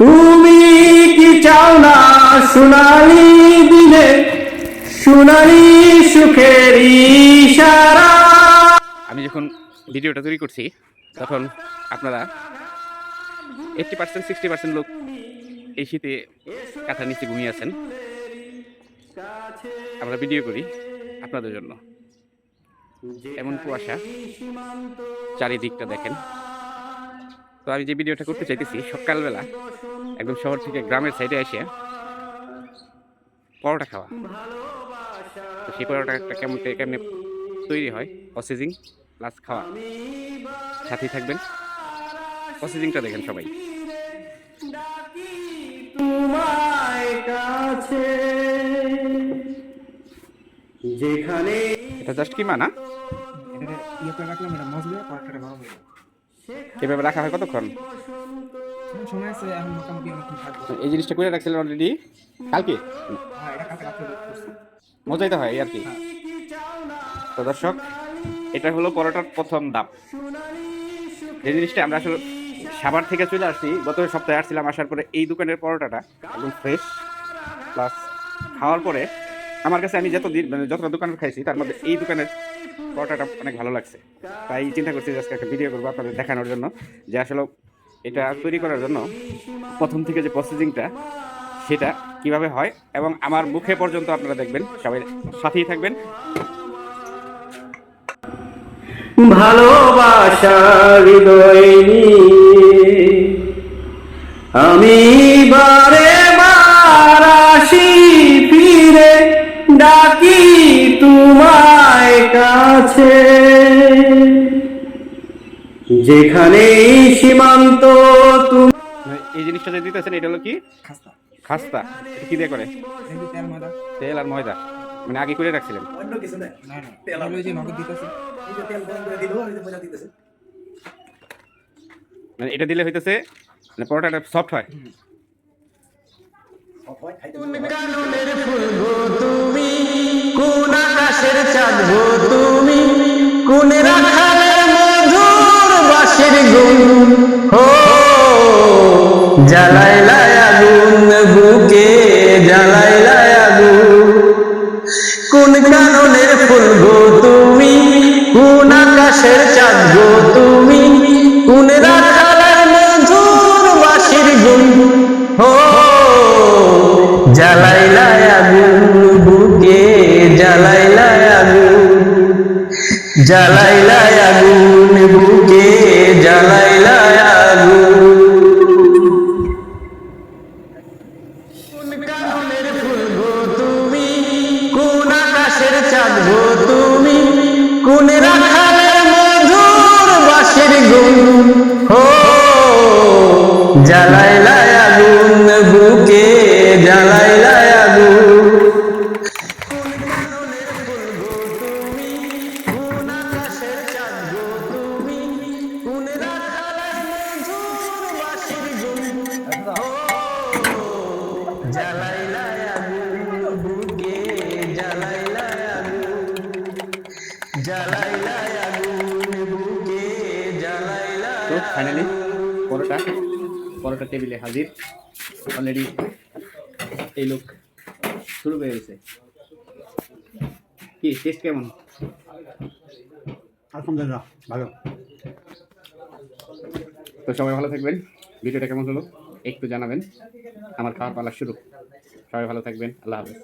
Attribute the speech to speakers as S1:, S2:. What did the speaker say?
S1: তুমি কি চাও না সোনালি দিনে সোনালি সুখের ইশারা।
S2: আমি যখন ভিডিওটা তৈরি করছি, তখন আপনারা এইটটি পার্সেন্ট সিক্সটি পার্সেন্ট লোক এই শীতে কাঁথার নিচে ঘুমিয়ে আছেন। আমরা ভিডিও করি আপনাদের জন্য। এমন কুয়াশা, চারিদিকটা দেখেন। তো আমি যে ভিডিওটা করতে চাইতেছি সকালবেলা একদম শহর থেকে গ্রামের সাইডে এসে পরোটা খাওয়া। তো সেই পরোটাটা কেমন কেমনে তৈরি হয় প্রসেসিং প্লাস খাওয়া। সাথেই থাকবেন। প্রসেসিংটা দেখেন সবাই।
S1: যেখানে
S2: এটা জাস্ট কি মানা
S3: এটা ইয়ে করে রাখলাম এটা মজলে পরোটাটা গরম হয়ে
S2: এভাবে রাখা হয় কতক্ষণ? এই জিনিসটা করে রাখছিলেন অলরেডি কালকে?
S3: হ্যাঁ করছি।
S2: মজাইতে হয় এই আর কি। তো দর্শক এটা হলো পরোটার প্রথম ধাপ। যে জিনিসটা আমরা আসলে সাভার থেকে চলে আসছি গত সপ্তাহে আসছিলাম আসার পরে এই দোকানের পরোটাটা একদম ফ্রেশ প্লাস খাওয়ার পরে আমার কাছে আমি যত দিন মানে যতটা দোকানের খাইছি তার মধ্যে এই দোকানের পরোটাটা অনেক ভালো লাগছে। তাই চিন্তা করছি আজকে একটা ভিডিও করব আপনাদের দেখানোর জন্য, যে আসলে এটা তৈরি করার জন্য প্রথম থেকে যে প্রসেসিংটা সেটা কীভাবে হয় এবং আমার মুখে পর্যন্ত আপনারা দেখবেন, সবাই সাথেই থাকবেন।
S1: ভালোবাসা হৃদয় আমি বার যেখানে সীমান্ত তুমি
S2: মানে এই জিনিসটা যে দিতেছেন এটা হলো কি?
S3: খাস্তা।
S2: খাস্তা। এটা কি দিয়ে করে?
S3: তেল
S2: আর ময়দা। মানে আগে করে রাখছিলেন?
S4: অন্য কিছু না
S3: না না। তেল ওই যে নগদ দিতেছে
S4: এই যে তেল গরম করে দিল আর এই যে মজা দিতেছে।
S2: মানে এটা দিলে হইতেছে মানে পরোটাটা সফট হয়।
S1: কাননের তুমি? কোন আকাশের চাঁদ তুমি? কোন মধুর গুণ হো জ্বালাইলাই আগুন, বুকে জ্বালাইলাই আগুন। কোন কাননের ফুল তুমি? কোন আকাশের চাঁদ গো তুমি? কোন রাখালের মধুর বাসির গুণ? হো জ্বালাইলাই আগুন, বুকে জ্বালাইলাই আগুন। জ্বালাইলাই চাঁদ গো তুমি কোন রাখালের মধুর বাসের গুণ?
S2: ফাইনালি পরোটা। পরোটা টেবিলে হাজির। অলরেডি এই লোক শুরু হয়ে গেছে। কি টেস্ট কেমন?
S4: আলহামদুলিল্লাহ ভালো।
S2: তো সবাই ভালো থাকবেন। ভিডিওটা কেমন হলো একটু জানাবেন। আমার খাওয়ার পালা শুরু। সবাই ভালো থাকবেন। আল্লাহ হাফেজ।